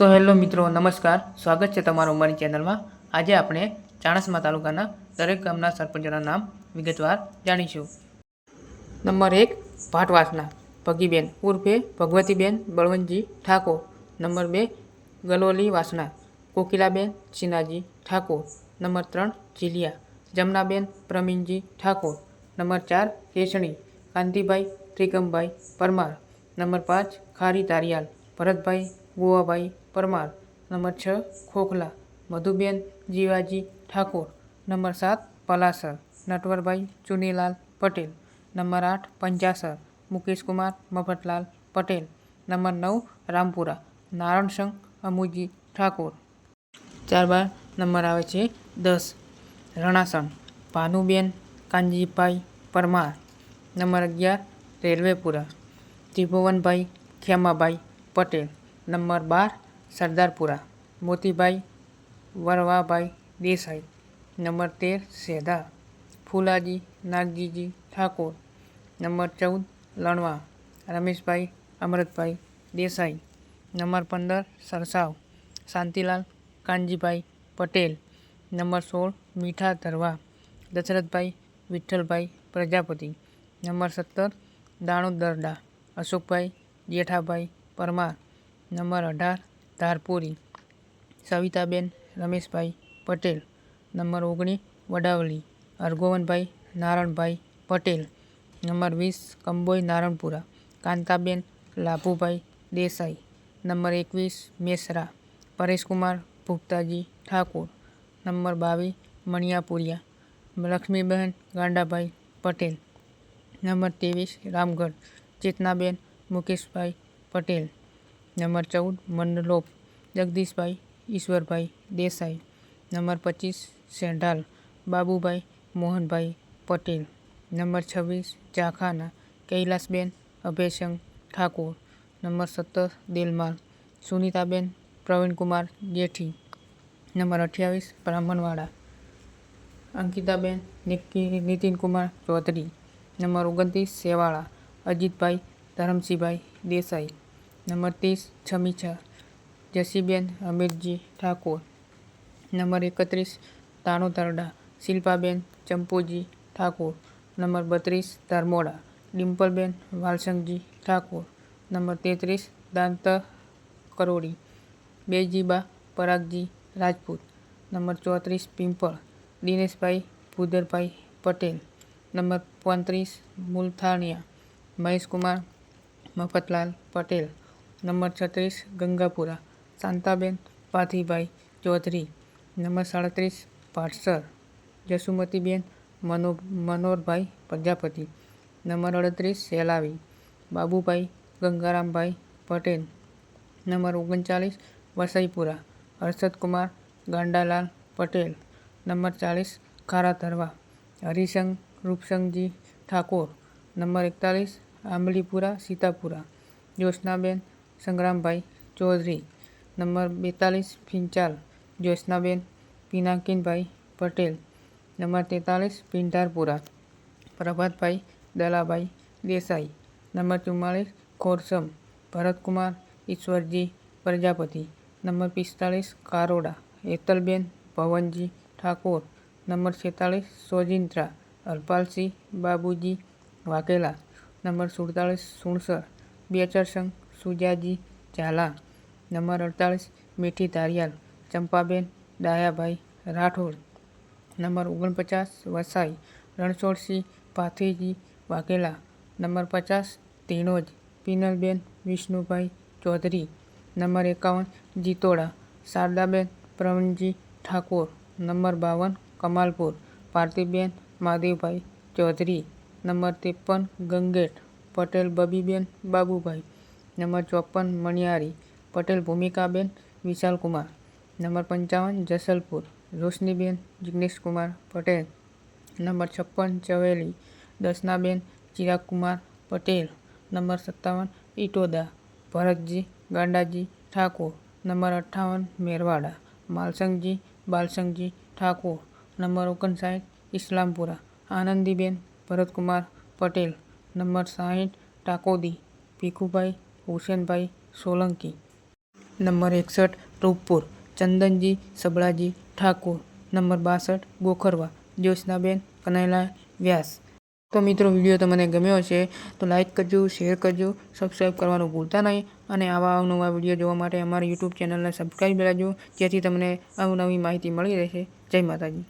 તો હેલો મિત્રો, નમસ્કાર. સ્વાગત છે તમારું અમારી ચેનલમાં. આજે આપણે ચાણસ્મા તાલુકાના દરેક ગામના સરપંચોના નામ વિગતવાર જાણીશું. નંબર એક, ભાટવાસના, ભગીબેન ઉર્ફે ભગવતીબેન બળવંતજી ઠાકોર. નંબર બે, ગલોલી વાસના કોકિલાબેન સિનાજી ઠાકોર. નંબર ત્રણ, જીલિયા, જમનાબેન પ્રમીણજી ઠાકોર. નંબર ચાર, કેસણી, કાંતિભાઈ ત્રિકમભાઈ પરમાર. નંબર પાંચ, ખારી તારિયાલ, ભરતભાઈ ગોવાભાઈ પરમાર. નંબર છ, ખોખલા. મધુબેન જીવાજી ઠાકોર. નંબર સાત, પલાસર. નટવરભાઈ ચુનીલાલ પટેલ. નંબર આઠ પંચાસર મુકેશકુમાર મફતલાલ પટેલ. નંબર નવ, રામપુરા. નારણસંગ અમુજી ઠાકોર. ત્યારબાદ નંબર આવે છે દસ. રણાસણ. ભાનુબેન કાનજીભાઈ પરમાર. નંબર અગિયાર, રેલવેપુરા. ત્રિભુવનભાઈ ખેમાભાઈ પટેલ. નંબર બાર સરદારપુરા મોતીભાઈ વરવાભાઈ દેસાઈ, નંબર તેર સેધા, ફુલાજી, નાગજીજી ઠાકોર, નંબર ચૌદ લણવા, રમેશભાઈ અમૃતભાઈ દેસાઈ, નંબર પંદર સરસાવ, શાંતિલાલ કાનજીભાઈ પટેલ, નંબર સોળ મીઠા ધરવા, દશરથભાઈ વિઠ્ઠલભાઈ પ્રજાપતિ, નંબર સત્તર દાણોદ દરડા, અશોકભાઈ જેઠાભાઈ પરમાર, નંબર અઢાર ધારપુરી, સવિતાબેન, રમેશભાઈ પટેલ, નંબર ઓગણીસ વડાવલી, હરગોવનભાઈ નારણભાઈ પટેલ, નંબર વીસ, કંબોઈ, નારણપુરા, કાંતાબેન, લાભુભાઈ દેસાઈ, નંબર એકવીસ, મેસરા, પરેશકુમાર ભુક્તાજી ઠાકોર, નંબર બાવીસ, મણિયાપુરિયા, લક્ષ્મીબહેન ગાંડાભાઈ પટેલ, નંબર ત્રેવીસ, રામગઢ, ચેતનાબેન મુકેશભાઈ પટેલ. નંબર ચૌદ મંડલોપ જગદીશભાઈ, ઈશ્વરભાઈ, દેસાઈ. નંબર પચીસ સેંઢાલ, બાબુભાઈ, મોહનભાઈ પટેલ. નંબર છવ્વીસ ચાખાના, કૈલાસબેન અભયસંગ ઠાકોર. નંબર સત્તર દિલમાલ, સુનિતાબેન, પ્રવીણકુમાર જેઠી. નંબર અઠ્યાવીસ બ્રાહ્મણવાડા. અંકિતાબેન, નિકી, નીતિનકુમાર ચૌધરી. નંબર ઓગણત્રીસ સેવાળા, અજીતભાઈ, ધરમસિંહભાઈ દેસાઈ. નંબર ત્રીસ છમીછા જસીબેન અમીરજી ઠાકોર. નંબર એકત્રીસ તાણોતરડા શિલ્પાબેન ચંપુજી ઠાકોર. નંબર બત્રીસ, ધર્મોડા. ડિમ્પલબેન વાલસંગજી ઠાકોર. નંબર તેત્રીસ, દાંત કરોડી. બેજીબા પરાગજી રાજપૂત. નંબર ચોત્રીસ, પિંપળ. દિનેશભાઈ ભૂદરભાઈ પટેલ. નંબર પાંત્રીસ, મુલથાણિયા. મહેશકુમાર મફતલાલ પટેલ. નંબર છત્રીસ, ગંગાપુરા. શાંતાબેન પાથીભાઈ ચૌધરી. નંબર સાડત્રીસ ભાટસર જસુમતીબેન મનો, મનોહરભાઈ પ્રજાપતિ. નંબર અડત્રીસ, સેલાવી. બાબુભાઈ ગંગારામભાઈ પટેલ. નંબર ઓગણચાલીસ, વસઈપુરા. હર્ષદકુમાર ગાંડાલાલ પટેલ. નંબર ચાલીસ, ખારા ધરવા. હરિસંગ રૂપસંગજી ઠાકોર. નંબર એકતાલીસ, આંબલીપુરા, સીતાપુરા. જ્યોત્સનાબેન સંગ્રામભાઈ ચૌધરી. નંબર બેતાલીસ ફિંચાલ જ્યોત્સનાબેન, પિનાકીનભાઈ પટેલ. નંબર તેતાલીસ પિંઢારપુરા પ્રભાતભાઈ દલાભાઈ દેસાઈ. નંબર ચુમ્માળીસ, ખોરસમ, ભરતકુમાર ઈશ્વરજી, પ્રજાપતિ. નંબર પિસ્તાળીસ કારોડા, હેતલબેન ભવનજી ઠાકોર. નંબર છેતાળીસ સોજિંત્રા હરપાલસિંહ બાબુજી વાઘેલા. નંબર સુડતાલીસ, સુણસર બેચરસંગ સુજાજી ઝાલા, નંબર અડતાલીસ મીઠી ધારિયાલ, ચંપાબેન દાયાભાઈ રાઠોડ. નંબર ઓગણપચાસ, વસાઈ, રણછોડસિંહ પાથીજી વાઘેલા. નંબર પચાસ ધીણોજ પિનલબેન વિષ્ણુભાઈ ચૌધરી. નંબર એકાવન, જીતોડા, શારદાબેન પ્રવીણજી ઠાકોર. નંબર બાવન, કમાલપુર, પાર્થિબેન મહાદેવભાઈ ચૌધરી. નંબર ત્રેપન, ગંગેટ, પટેલ બબીબેન બાબુભાઈ. નંબર ચોપન મણિયારી, પટેલ ભૂમિકાબેન વિશાલકુમાર નંબર પંચાવન, જસલપુર. રોશનીબેન જિગ્નેશકુમાર પટેલ. નંબર છપ્પન, ચવેલી. દસનાબેન ચિરાગકુમાર પટેલ. નંબર સત્તાવન ઇટોદા ભરતજી, ગાંડાજી, ઠાકોર. નંબર અઠ્ઠાવન, મેરવાડા. માલસંગજી, બાલસંગજી, ઠાકોર. નંબર ઓગણસાઠ, ઇસ્લામપુરા. આનંદીબેન, ભરતકુમાર, પટેલ. નંબર સાહીઠ, ટાકોદી. ભીખુભાઈ હુસેનભાઈ સોલંકી. નંબર એકસઠ, રૂપપુર. ચંદનજી સબળાજી ઠાકોર. નંબર બાસઠ, ગોખરવા. જ્યોત્સનાબેન કનૈલા વ્યાસ. તો મિત્રો, વીડિયો તમને ગમ્યો હશે તો લાઈક કરજો, શેર કરજો સબસ્ક્રાઈબ કરવાનું ભૂલતા નહીં અને આવા અવનવા વીડિયો જોવા માટે અમારી યુટ્યુબ ચેનલને સબસ્ક્રાઈબ કરજો જેથી તમને અવનવી માહિતી મળી રહેશે. જય માતાજી.